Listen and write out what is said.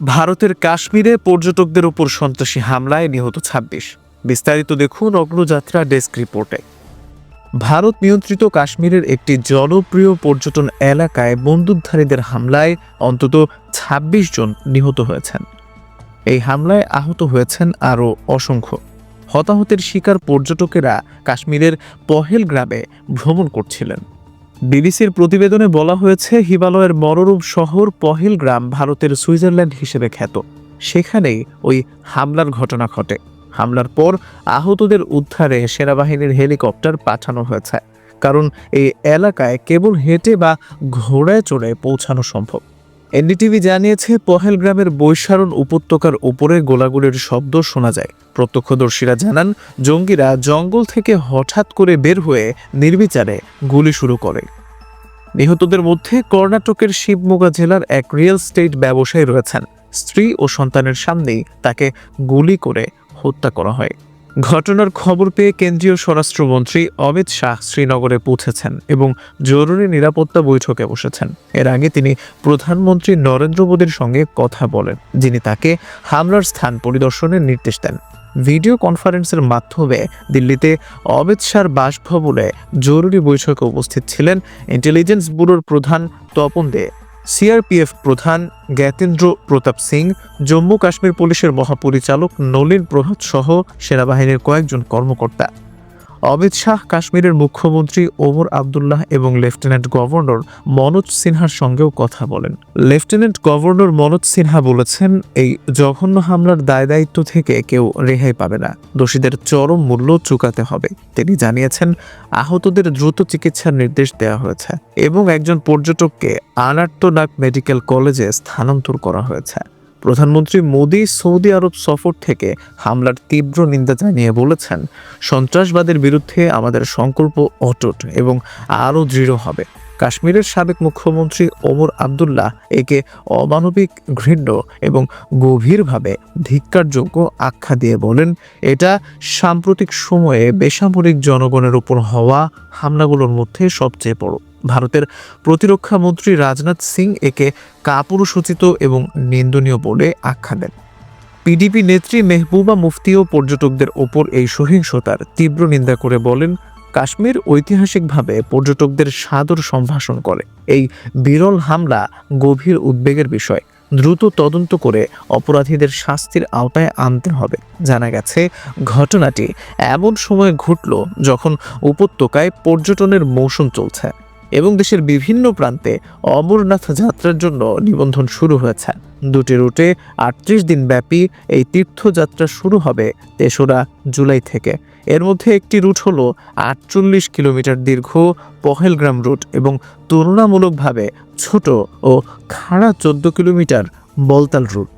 ভারতের কাশ্মীরে পর্যটকদের উপর সন্ত্রাসী হামলায় নিহত ছাব্বিশ। বিস্তারিত দেখুন অগ্রযাত্রা ডেস্ক রিপোর্টে। ভারত নিয়ন্ত্রিত কাশ্মীরের একটি জনপ্রিয় পর্যটন এলাকায় বন্দুকধারীদের হামলায় অন্তত ২৬ জন নিহত হয়েছেন। এই হামলায় আহত হয়েছেন আরও অসংখ্য। হতাহতের শিকার পর্যটকেরা কাশ্মীরের পহেল গ্রামে ভ্রমণ করছিলেন। বিবিসির প্রতিবেদনে বলা হয়েছে, হিমালয়ের মনোরূপ শহর পহেলগ্রাম ভারতের সুইজারল্যান্ড হিসেবে খ্যাত। সেখানেই ওই হামলার ঘটনা ঘটে। হামলার পর আহতদের উদ্ধারে সেনাবাহিনীর হেলিকপ্টার পাঠানো হয়েছে। কারণ এই এলাকায় কেবল হেঁটে বা ঘোড়ায় চড়ে পৌঁছানো সম্ভব। এনডিটিভি জানিয়েছে পহেলগ্রামের বৈশারণ উপত্যকার উপরে গোলাগুলির শব্দ শোনা যায়। প্রত্যক্ষদর্শীরা জানান, জঙ্গিরা জঙ্গল থেকে হঠাৎ করে বের হয়ে নির্বিচারে গুলি শুরু করে। নিহতদের মধ্যে কর্ণাটকের শিবমোগা জেলার এক রিয়েল স্টেট ব্যবসায়ী রয়েছেন। স্ত্রী ও সন্তানের সামনেই তাকে গুলি করে হত্যা করা হয়। ঘটনার খবর পেয়ে কেন্দ্রীয় স্বরাষ্ট্রমন্ত্রী অমিত শাহ শ্রীনগরে পৌঁছেছেন এবং জরুরি নিরাপত্তা বৈঠকে বসেছেন। এর আগে তিনি প্রধানমন্ত্রী নরেন্দ্র মোদীর সঙ্গে কথা বলেন, যিনি তাকে হামলার স্থান পরিদর্শনের নির্দেশ দেন। ভিডিও কনফারেন্সের মাধ্যমে দিল্লিতে অমিত শাহর বাসভবনে জরুরি বৈঠকে উপস্থিত ছিলেন ইন্টেলিজেন্স ব্যুরোর প্রধান তপন দে। সিআরপিএফ প্রধান জ্ঞাতেন্দ্র প্রতাপ সিং জম্মু কাশ্মীর পুলিশের মহাপরিচালক নলিন প্রভাত সহ সেনাবাহিনীর কয়েকজন কর্মকর্তা। অমিত শাহ, কাশ্মীরের মুখ্যমন্ত্রী ওমর আবদুল্লাহ এবং লেফটেন্যান্ট গভর্নর মনোজ সিনহার সঙ্গেও কথা বলেন। লেফটেন্যান্ট গভর্নর মনোজ সিনহা বলেছেন, এই জঘন্য হামলার দায় দায়িত্ব থেকে কেউ রেহাই পাবে না। দোষীদের চরম মূল্য চুকাতে হবে। তিনি জানিয়েছেন, আহতদের দ্রুত চিকিৎসার নির্দেশ দেওয়া হয়েছে এবং একজন পর্যটককে আনার্তনাগ মেডিকেল কলেজে স্থানান্তর করা হয়েছে। প্রধানমন্ত্রী মোদি সৌদি আরব সফর থেকে হামলার তীব্র নিন্দা জানিয়ে বলেছেন, সন্ত্রাসবাদের বিরুদ্ধে আমাদের সংকল্প অটুট এবং আরও দৃঢ় হবে। কাশ্মীরের সাবেক মুখ্যমন্ত্রী ওমর আবদুল্লাহ একে অমানবিক ঘৃণ্য এবং গভীরভাবে ধিক্কারযোগ্য আখ্যা দিয়ে বলেন, এটা সাম্প্রতিক সময়ে বেসামরিক জনগণের উপর হওয়া হামলাগুলোর মধ্যে সবচেয়ে বড়। ভারতের প্রতিরক্ষা মন্ত্রী রাজনাথ সিং একে কাপুরুষোচিত এবং নিন্দনীয় বলে আখ্যা দেন। পিডিপি নেত্রী মেহবুবা মুফতিও পর্যটকদের ওপর এই সহিংসতার তীব্র নিন্দা করে বলেন কাশ্মীর ঐতিহাসিকভাবে পর্যটকদের সাদর সম্ভাষণ করে। এই বিরল হামলা গভীর উদ্বেগের বিষয়। দ্রুত তদন্ত করে অপরাধীদের শাস্তির আওতায় আনতে হবে। জানা গেছে, ঘটনাটি এমন সময় ঘটল যখন উপত্যকায় পর্যটনের মৌসুম চলছে এবং দেশের বিভিন্ন প্রান্তে অমরনাথ যাত্রার জন্য নিবন্ধন শুরু হয়েছে। দুটি রুটে আটত্রিশ দিন ব্যাপী এই তীর্থযাত্রা শুরু হবে তেসরা জুলাই থেকে। এর মধ্যে একটি রুট হল আটচল্লিশ কিলোমিটার দীর্ঘ পহেলগ্রাম রুট এবং তুলনামূলকভাবে ছোট ও খাড়া চোদ্দ কিলোমিটার বলতাল রুট।